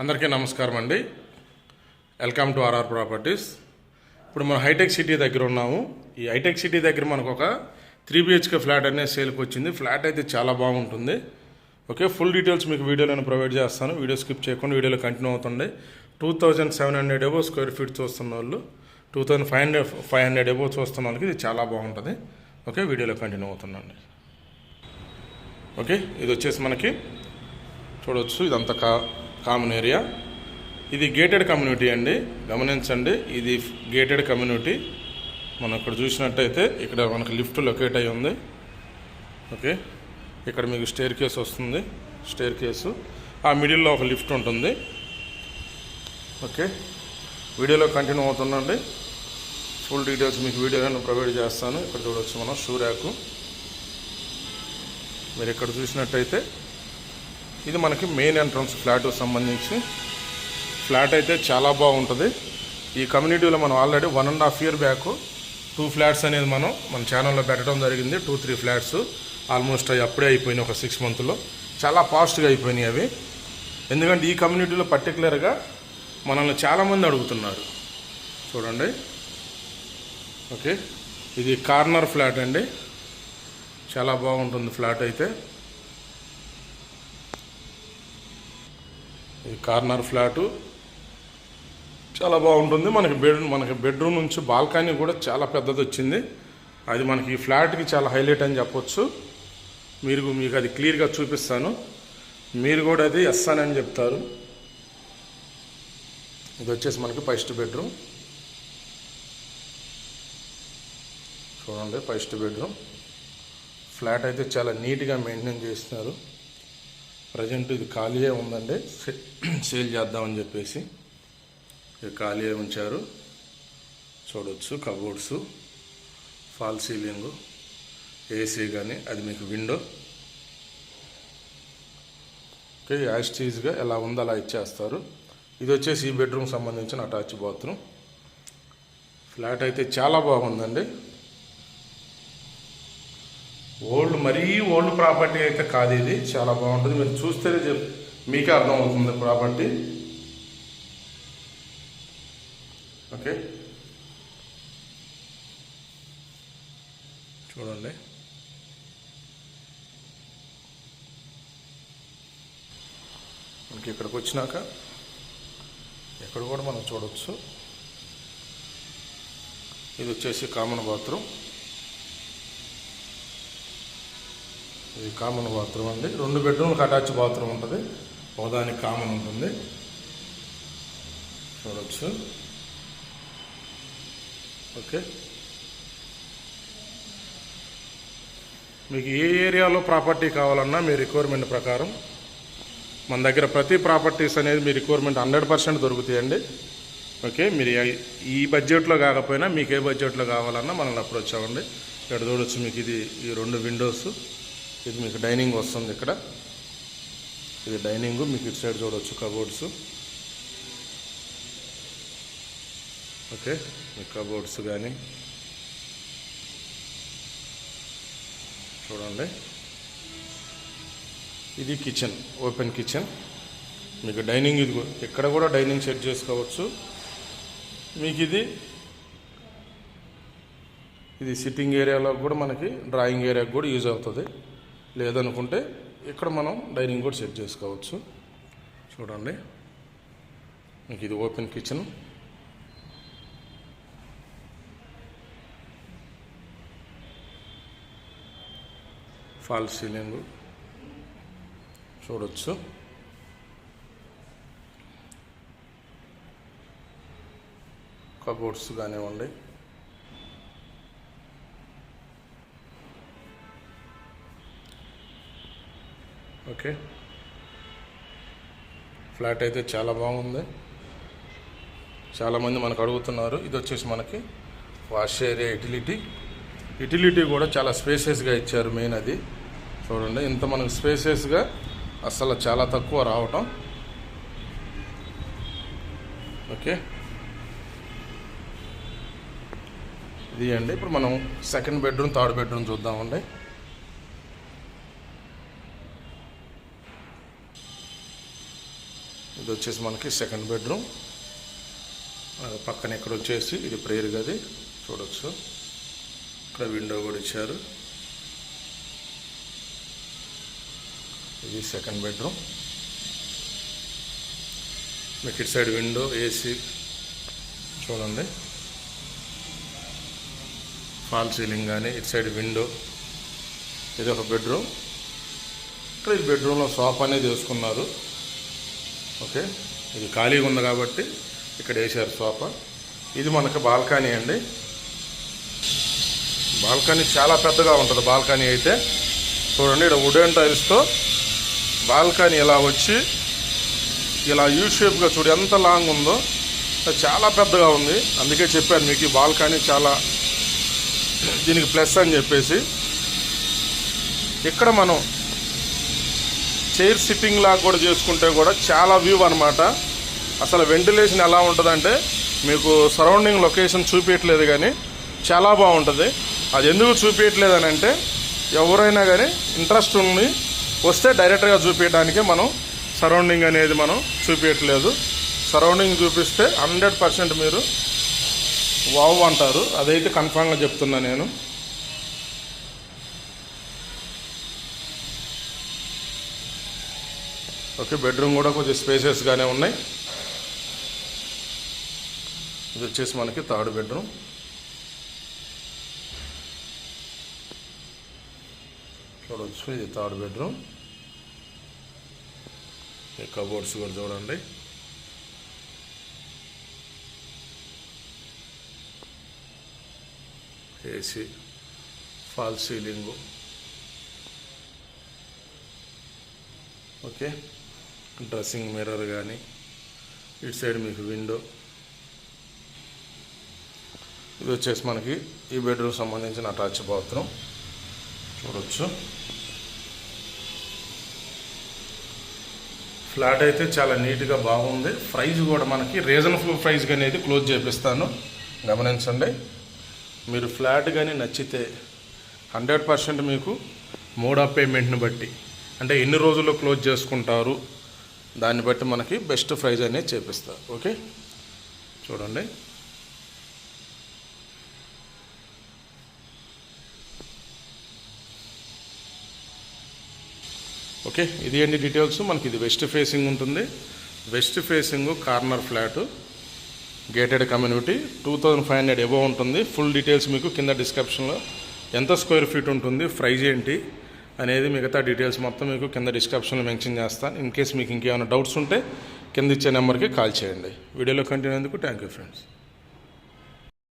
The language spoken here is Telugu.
అందరికీ నమస్కారం అండి. వెల్కమ్ టు ఆర్ఆర్ ప్రాపర్టీస్ ఇప్పుడు మనం హైటెక్ సిటీ దగ్గర ఉన్నాము. ఈ హైటెక్ సిటీ దగ్గర మనకు ఒక త్రీ బిహెచ్కే ఫ్లాట్ అనేది సేల్కి వచ్చింది. ఫ్లాట్ అయితే చాలా బాగుంటుంది. ఓకే ఫుల్ డీటెయిల్స్ మీకు వీడియోలో ప్రొవైడ్ చేస్తాను. వీడియో స్కిప్ చేయకుండా వీడియోలో కంటిన్యూ అవుతుంది two thousand seven hundred above square feet చూస్తున్న వాళ్ళు two thousand five hundred five hundred above చూస్తున్న వాళ్ళకి ఇది చాలా బాగుంటుంది. ఓకే వీడియోలో కంటిన్యూ అవుతుందండి. ఓకే ఇది వచ్చేసి మనకి చూడవచ్చు ఇదంతా కా కామన్ ఏరియా ఇది గేటెడ్ కమ్యూనిటీ అండి. గమనించండి. ఇది గేటెడ్ కమ్యూనిటీ మనం ఇక్కడ చూసినట్టయితే ఇక్కడ మనకి లిఫ్ట్ లొకేట్ అయి ఉంది. ఓకే. ఇక్కడ మీకు స్టేర్ కేస్ వస్తుంది. స్టేర్ కేసు ఆ మిడిల్లో ఒక లిఫ్ట్ ఉంటుంది. ఓకే. వీడియోలో కంటిన్యూ అవుతుందండి. ఫుల్ డీటెయిల్స్ మీకు వీడియోలో ప్రొవైడ్ చేస్తాను. ఇక్కడ చూడవచ్చు మనం షూ ర్యాకు. మీరు ఇక్కడ చూసినట్టయితే ఇది మనకి మెయిన్ ఎంట్రన్స్ ఫ్లాట్ సంబంధించి. ఫ్లాట్ అయితే చాలా బాగుంటుంది. ఈ కమ్యూనిటీలో మనం already one and half year back two flats అనేది మనం మన ఛానల్లో పెట్టడం జరిగింది. టూ త్రీ ఫ్లాట్స్ ఆల్మోస్ట్ అవి అప్పుడే అయిపోయినాయి ఒక సిక్స్ మంత్లో చాలా ఫాస్ట్గా అయిపోయినాయి అవి. ఎందుకంటే ఈ కమ్యూనిటీలో పర్టికులర్గా మనల్ని చాలామంది అడుగుతున్నారు. చూడండి. ఓకే ఇది కార్నర్ ఫ్లాట్ అండి. చాలా బాగుంటుంది ఫ్లాట్ అయితే. ఇది కార్నర్ ఫ్లాటు చాలా బాగుంటుంది. మనకి బెడ్ మనకి బెడ్రూమ్ నుంచి బాల్కనీ కూడా చాలా పెద్దది వచ్చింది అది మనకి ఈ ఫ్లాట్కి చాలా హైలైట్ అని చెప్పొచ్చు. మీరు మీకు అది క్లియర్గా చూపిస్తాను. మీరు కూడా అది ఎస్ అని అని చెప్తారు. ఇది వచ్చేసి మనకి ఫస్ట్ బెడ్రూమ్. చూడండి ఫస్ట్ బెడ్రూమ్. ఫ్లాట్ అయితే చాలా నీట్గా మెయింటైన్ చేస్తున్నారు. ప్రజెంట్ ఇది ఖాళీయే ఉందండి. సే- సేల్ చేద్దామని చెప్పేసి ఇది ఖాళీయే ఉంచారు. చూడవచ్చు కబోర్డ్స్ ఫాల్ సీలింగు ఏసీ కానీ అది మీకు విండో. ఓకే యాస్టీజ్గా ఎలా ఉందో అలా ఇచ్చేస్తారు. ఇది వచ్చేసి ఈ బెడ్రూమ్ సంబంధించిన అటాచ్ బాత్రూమ్. ఫ్లాట్ అయితే చాలా బాగుందండి. ఓల్డ్ మరీ ఓల్డ్ ప్రాపర్టీ అయితే కాదు ఇది. చాలా బాగుంటుంది. మీరు చూస్తేనే చెప్ మీకే అర్థమవుతుంది ప్రాపర్టీ. ఓకే. చూడండి. మనకి ఇక్కడికి వచ్చినాక ఇక్కడ కూడా మనం చూడవచ్చు ఇది వచ్చేసి కామన్ బాత్రూమ్. ఇది కామన్ బాత్రూమ్ అండి. రెండు బెడ్రూమ్లకు అటాచ్ బాత్రూమ్ ఉంటుంది. ఒకదానికి కామన్ ఉంటుంది. చూడవచ్చు ఓకే. మీకు ఏ ఏరియాలో ప్రాపర్టీ కావాలన్నా మీ రిక్వైర్మెంట్ ప్రకారం మన దగ్గర ప్రతి ప్రాపర్టీస్ అనేది మీ రిక్వైర్మెంట్ హండ్రెడ్ పర్సెంట్ దొరుకుతాయండి. ఓకే. మీరు ఈ బడ్జెట్లో కాకపోయినా మీకు ఏ బడ్జెట్లో కావాలన్నా మనల్ని అప్రోచ్ అవ్వండి. ఇక్కడ చూడొచ్చు మీకు ఇది ఈ రెండు విండోస్ ఇది మీకు డైనింగ్ వస్తుంది ఇక్కడ. ఇది డైనింగ్ మీకు ఇటు సైడ్ చూడవచ్చు కబోర్డ్స్ ఓకే మీ కబోర్డ్స్ కానీ చూడండి. ఇది కిచెన్ ఓపెన్ కిచెన్ మీకు డైనింగ్ ఇది ఇక్కడ కూడా డైనింగ్ సెట్ చేసుకోవచ్చు. మీకు ఇది ఇది సిట్టింగ్ ఏరియాలో కూడా మనకి డ్రాయింగ్ ఏరియాకి కూడా యూజ్ అవుతుంది. లేదనుకుంటే ఇక్కడ మనం డైనింగ్ కూడా సెట్ చేసుకోవచ్చు. చూడండి. మీకు ఇది ఓపెన్ కిచెన్. Fall ceiling. చూడొచ్చు. కబోర్డ్స్ కానివ్వండి. ఓకే. ఫ్లాట్ అయితే చాలా బాగుంది. చాలామంది మనకు అడుగుతున్నారు. ఇది వచ్చేసి మనకి వాష్ ఏరియా యూటిలిటీ. యూటిలిటీ కూడా చాలా స్పేసెస్గా ఇచ్చారు మెయిన్ అది. చూడండి ఇంత మనకు స్పేసెస్గా అసలు చాలా తక్కువ రావటం. ఓకే. ఇది అండి ఇప్పుడు మనం సెకండ్ బెడ్రూమ్ థర్డ్ బెడ్రూమ్ చూద్దామండి. ఇది వచ్చేసి మనకి సెకండ్ బెడ్రూమ్ పక్కన ఇక్కడ వచ్చేసి ఇది ప్రేయర్ గది. చూడొచ్చు. ఇక్కడ విండో కూడా ఇచ్చారు. ఇది సెకండ్ బెడ్రూమ్ మీకు ఇటు సైడ్ విండో ఏసీ చూడండి. ఫాల్ సీలింగ్ కానీ ఇటు సైడ్ విండో ఇది ఒక బెడ్రూమ్ ఇక్కడ ఈ బెడ్రూమ్లో సోఫా అనేది వేసుకున్నారు. ఓకే? ఇది ఖాళీగా ఉంది కాబట్టి ఇక్కడ వేసారు సోఫా. ఇది మనకు బాల్కనీ అండి. బాల్కనీ చాలా పెద్దగా ఉంటుంది బాల్కనీ అయితే. చూడండి ఇక్కడ వుడెన్ టైల్స్తో బాల్కనీ ఇలా వచ్చి ఇలా యూ షేప్గా చూడు ఎంత లాంగ్ ఉందో. చాలా పెద్దగా ఉంది. అందుకే చెప్పాను మీకు ఈ బాల్కనీ చాలా దీనికి ప్లస్ అని చెప్పేసి. ఇక్కడ మనం చైర్ సిట్టింగ్ లాగా కూడా చేసుకుంటే కూడా చాలా వ్యూ అనమాట అసలు వెంటిలేషన్ ఎలా ఉంటుందంటే మీకు సరౌండింగ్ లొకేషన్ చూపించట్లేదు కానీ చాలా బాగుంటుంది. అది ఎందుకు చూపించట్లేదు అని అంటే ఎవరైనా కానీ ఇంట్రెస్ట్ ఉంది వస్తే డైరెక్ట్గా చూపించడానికి మనం సరౌండింగ్ అనేది మనం చూపించట్లేదు సరౌండింగ్ చూపిస్తే హండ్రెడ్ పర్సెంట్ మీరు వావ్ అంటారు. అదైతే కన్ఫామ్గా చెప్తున్నా నేను. ఓకే బెడ్రూమ్ కూడా కొంచెం స్పేసెస్గానే ఉన్నాయి. ఇది వచ్చేసి మనకి థర్డ్ బెడ్రూమ్. చూడవచ్చు ఇది థర్డ్ బెడ్రూమ్. ఈ కబోర్డ్స్ కూడా చూడండి. AC fall ceiling. Okay. Dressing mirror కానీ ఇటు సైడ్ మీకు విండో. ఇది వచ్చేసి మనకి ఈ బెడ్రూమ్ సంబంధించిన అటాచ్ బాత్రూమ్. చూడొచ్చు. ఫ్లాట్ అయితే చాలా నీట్గా బాగుంది. ప్రైజ్ కూడా మనకి రీజనబుల్ ప్రైజ్ అనేది క్లోజ్ చేపిస్తాను. గమనించండి. మీరు ఫ్లాట్ కానీ నచ్చితే హండ్రెడ్ పర్సెంట్ మీకు మోడ్ ఆఫ్ పేమెంట్ని బట్టి అంటే ఎన్ని రోజుల్లో క్లోజ్ చేసుకుంటారు దాన్ని బట్టి మనకి బెస్ట్ ప్రైజ్ అనేది చేపిస్తా ఓకే? చూడండి. ఓకే ఇది ఏంటి డీటెయిల్స్ మనకి ఇది వెస్ట్ ఫేసింగ్ ఉంటుంది. West facing corner flat gated community two thousand five hundred above ఉంటుంది. ఫుల్ డీటెయిల్స్ మీకు కింద డిస్క్రిప్షన్లో ఎంత స్క్వేర్ ఫీట్ ఉంటుంది? ప్రైజ్ ఏంటి? అనేది మిగతా డీటెయిల్స్ మొత్తం మీకు కింద డిస్క్రిప్షన్లో మెన్షన్ చేస్తాను. ఇన్ కేస్ మీకు ఇంకేమైనా డౌట్స్ ఉంటే కింద ఇచ్చే నెంబర్కి కాల్ చేయండి. వీడియోలో కంటిన్యూ అయ్యేందుకు థ్యాంక్ యూ ఫ్రెండ్స్.